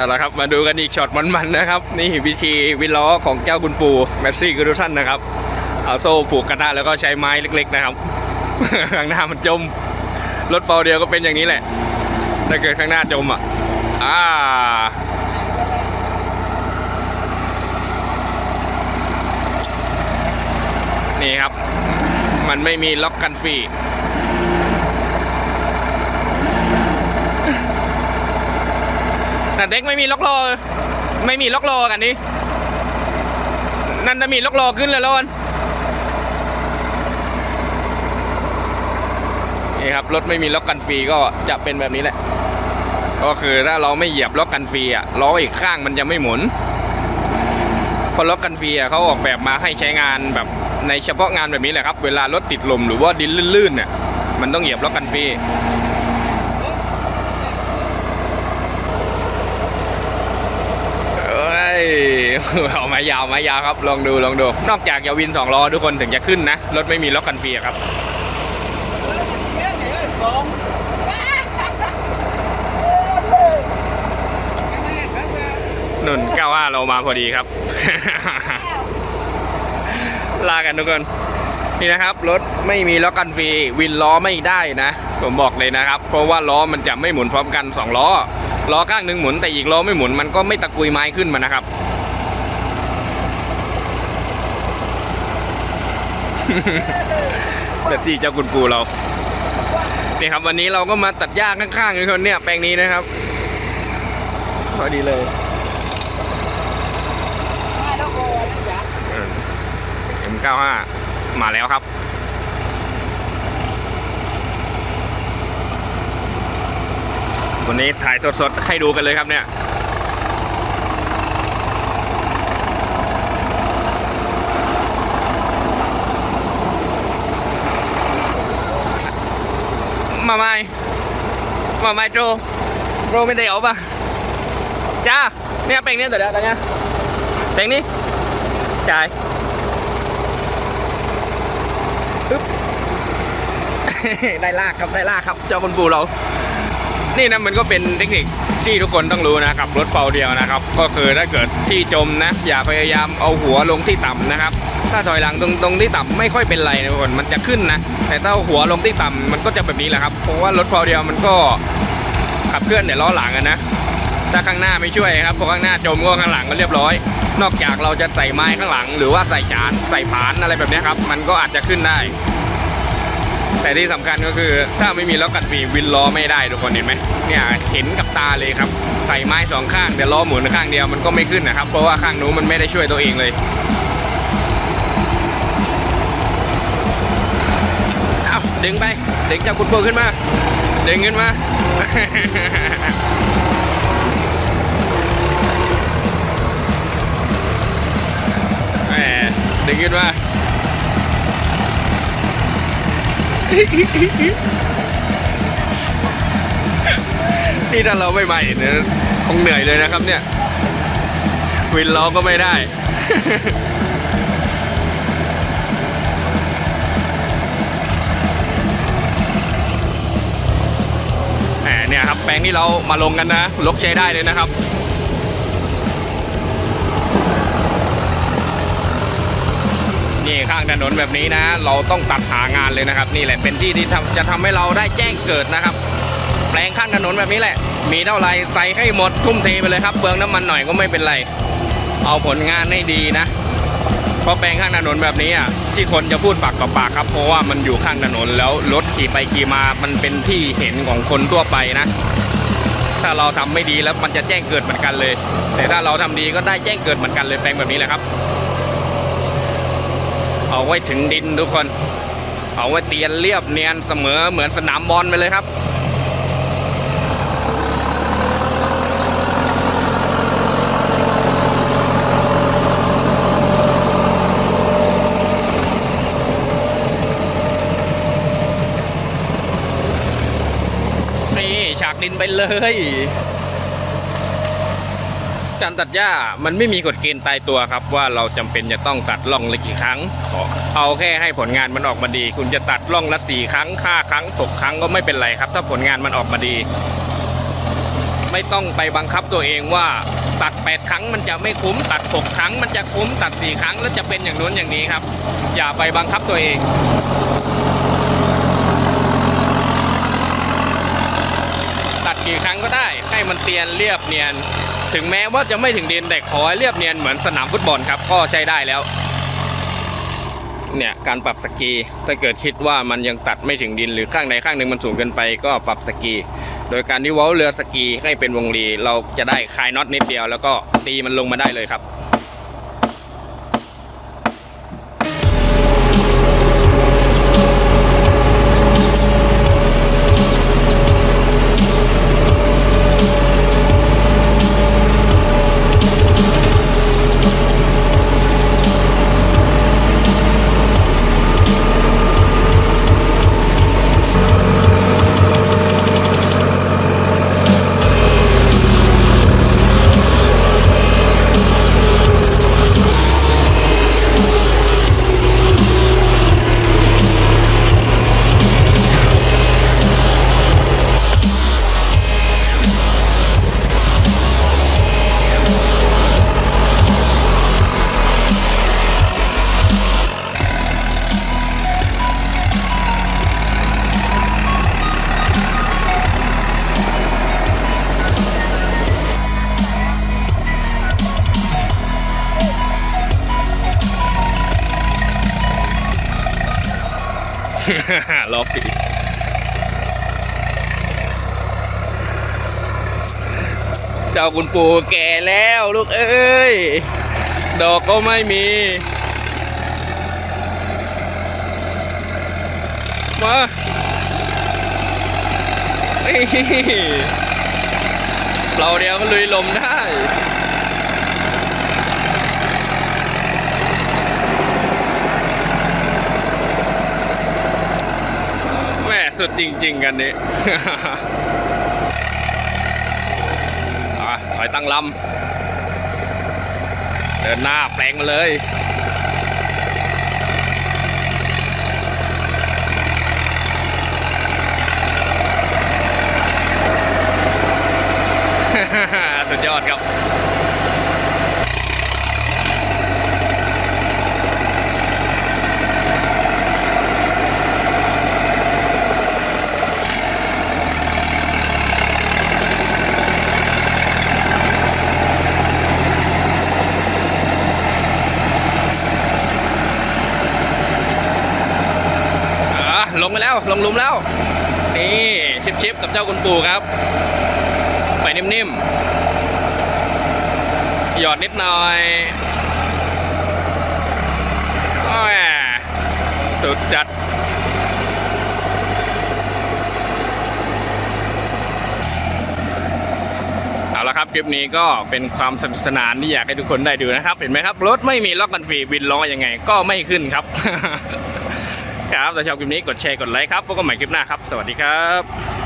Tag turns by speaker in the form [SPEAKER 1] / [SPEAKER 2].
[SPEAKER 1] เอาละครับมาดูกันอีกช็อตมันๆนะครับ นี่วิธีวิล้อของเจ้าคุณปู่แมสซี่กูดูสันนะครับ เอาโซ่ผูกกระทะแล้วก็ใช้ไม้เล็ก ๆ นะครับ ข้างหน้ามันจม รถเฟาเดียวก็เป็นอย่างนี้แหละ ถ้าเกิดข้างหน้าจมอะอ่านี่ครับ มันไม่มีล็อกกันฟรี แต่เด็กไม่มีล็อกโลไม่มีล็อกโลกันนี้นั่นจะมีล็อกโลขึ้นเลยแล้วกันนี่ครับรถไม่มีล็อกกันฟรีก็จะเป็นแบบนี้แหละ ก็คือถ้าเราไม่เหยียบล็อกกันฟรีอะล้ออีกข้างมันจะไม่หมุนเพราะล็อกกันฟรีอะเขาออกแบบมาให้ใช้งานแบบในเฉพาะงานแบบนี้แหละครับ เวลารถติดลมหรือว่าดินลื่นๆเนี่ยมันต้องเหยียบล็อกกันฟรี เอ้ ยเอามายาวมายาวครับ ลองดูลองดู นอกจากจะวินสองล้อทุกคนถึงจะขึ้นนะ รถไม่มีล็อกกันฟรีอะครับนุ่น95เรามาพอดีครับ ลากันทุกคนนี่นะครับรถไม่มีล็อกกันฟรีวินล้อไม่ได้นะ ผมบอกเลยนะครับ เพราะว่าล้อมันจะไม่หมุนพร้อมกันสองล้อ ล้อข้างหนึ่งหมุนแต่อีกล้อไม่หมุนมันก็ไม่ตะกุยไม้ขึ้นมานะครับ แต่สี่เจ้าคุณปูเรานี่ครับวันนี้เราก็มาตัดหญ้าข้างๆกันคนเนี่ยแปลงนี้นะครับพอดีเลยเออ M95 มาแล้วครับ วันนี้ถ่ายสดๆ ให้ดูกันเลยครับเนี่ยมาไม่มาไม่โจโจไม่ได้เอาป่ะจ้าเนี่ยเป็นเนี่ยเดี๋ยวเดียวเนี่ยเป็นนี่จ่ายปึ๊บได้ลากครับ ได้ลากครับ เจ้าบนปูเรา นี่นะมันก็เป็นเทคนิคที่ทุกคนต้องรู้นะครับรถเป่าเดียวนะครับ ก็คือถ้าเกิดที่จมนะอย่าพยายามเอาหัวลงที่ต่ำนะครับ ถ้าถอยหลังตรงตรงที่ต่ำไม่ค่อยเป็นไรนะทุกคนมันจะขึ้นนะ แต่ถ้าหัวลงที่ต่ำมันก็จะแบบนี้แหละครับเพราะว่ารถเป่าเดียวมันก็ขับเคลื่อนแต่ล้อหลังนะถ้าข้างหน้าไม่ช่วยครับพราะข้างหน้าจมก็ข้างหลังก็เรียบร้อย นอกจากเราจะใส่ไม้ข้างหลัง หรือว่าใส่จานใส่ผานอะไรแบบนี้ครับมันก็อาจจะขึ้นได้ แต่ที่สำคัญก็คือถ้าไม่มีล้อกัดฟรีวินล้อไม่ได้ทุกคนเห็นไหมเนี่ยเห็นกับตาเลยครับ ใส่ไม้สองข้างแต่ล้อหมุนข้างเดียวมันก็ไม่ขึ้นนะครับ เพราะว่าข้างนู้นมันไม่ได้ช่วยตัวเองเลยเอาดึงไปดึงจากคุณโบขึ้นมาดึงขึ้นมาดึงขึ้นมา นี่ถ้าเราไม่มาเห็นเนี่ยคงเหนื่อยเลยนะครับเนี่ย วินล้อก็ไม่ได้แหมเนี่ยครับแปลงที่เรามาลงกันนะลกใช้ได้เลยนะครับ นี่ข้างถนนแบบนี้นะ เราต้องตัดหางานเลยนะครับ นี่แหละเป็นที่ที่ทำจะทำให้เราได้แจ้งเกิดนะครับ แปลงข้างถนนแบบนี้แหละ มีเท่าไหรใส่ให้หมดทุ่มเทไปเลยครับเบืองน้ำมันหน่อยก็ไม่เป็นไร เอาผลงานให้ดีนะเพราะแปลงข้างถนนแบบนี้อะที่คนจะพูดปากต่อปากครับ เพราะว่ามันอยู่ข้างถนนแล้วรถขี่ไปขี่มามันเป็นที่เห็นของคนทั่วไปนะ ถ้าเราทำไม่ดีแล้วมันจะแจ้งเกิดเหมือนกันเลย แต่ถ้าเราทำดีก็ได้แจ้งเกิดเหมือนกันเลยแปลงแบบนี้แหละครับ เอาไว้ถึงดินทุกคนเอาไว้เตียนเรียบเนียนเสมอเหมือนสนามบอลไปเลยครับนี่ฉากดินไปเลย การตัดหญ้ามันไม่มีกฎเกณฑ์ตายตัวครับ ว่าเราจำเป็นจะต้องตัดล่องละกี่ครั้ง เอาแค่ให้ผลงานมันออกมาดี คุณจะตัดล่องละสี่ครั้งห้าครั้งหกครั้งก็ไม่เป็นไรครับ ถ้าผลงานมันออกมาดี ไม่ต้องไปบังคับตัวเองว่าตัด 8 ครั้งมันจะไม่คุ้มตัด 6 ครั้งมันจะคุ้มตัด 4 ครั้งแล้วจะเป็นอย่างนู้นอย่างนี้ครับ อย่าไปบังคับตัวเองตัดกี่ครั้งก็ได้ให้มันเตียนเรียบเนียน ถึงแม้ว่าจะไม่ถึงดินแต่ขอให้เรียบเนียนเหมือนสนามฟุตบอลครับ ก็ใช้ได้แล้ว เนี่ยการปรับสกีถ้าเกิดคิดว่ามันยังตัดไม่ถึงดินหรือข้างใดข้างหนึ่งมันสูงเกินไปก็ปรับสกี โดยการที่เว้าเรือสกีให้เป็นวงรี เราจะได้คลายน็อตนิดเดียว แล้วก็ตีมันลงมาได้เลยครับ รอปีเจ้าคุณปู่แก่แล้วลูกเอ้ย ดอกก็ไม่มี มาเฮ้ยเราเดียวก็ลุยลมได้ แม่ สุดจริง ๆ กันนี่อะถอยตั้งลำ เดินหน้าแปลงมาเลย สุดยอดครับ อะ ลงไปแล้ว ลงลุมแล้ว นี่ชิปชิปๆกับเจ้าคุณปู่ครับ ไปนิ่มๆ หยอดนิดหน่อยโอ้ยสุดจัดเอาละครับคลิปนี้ก็เป็นความสนุกสนานที่อยากให้ทุกคนได้ดูนะครับ เห็นไหมครับ รถไม่มีล็อกกันฟรีวินล้อยังไง ก็ไม่ขึ้นครับ ครับถ้าชอบคลิปนี้กดแชร์กดไลค์ครับพบกันใหม่คลิปหน้าครับ สวัสดีครับ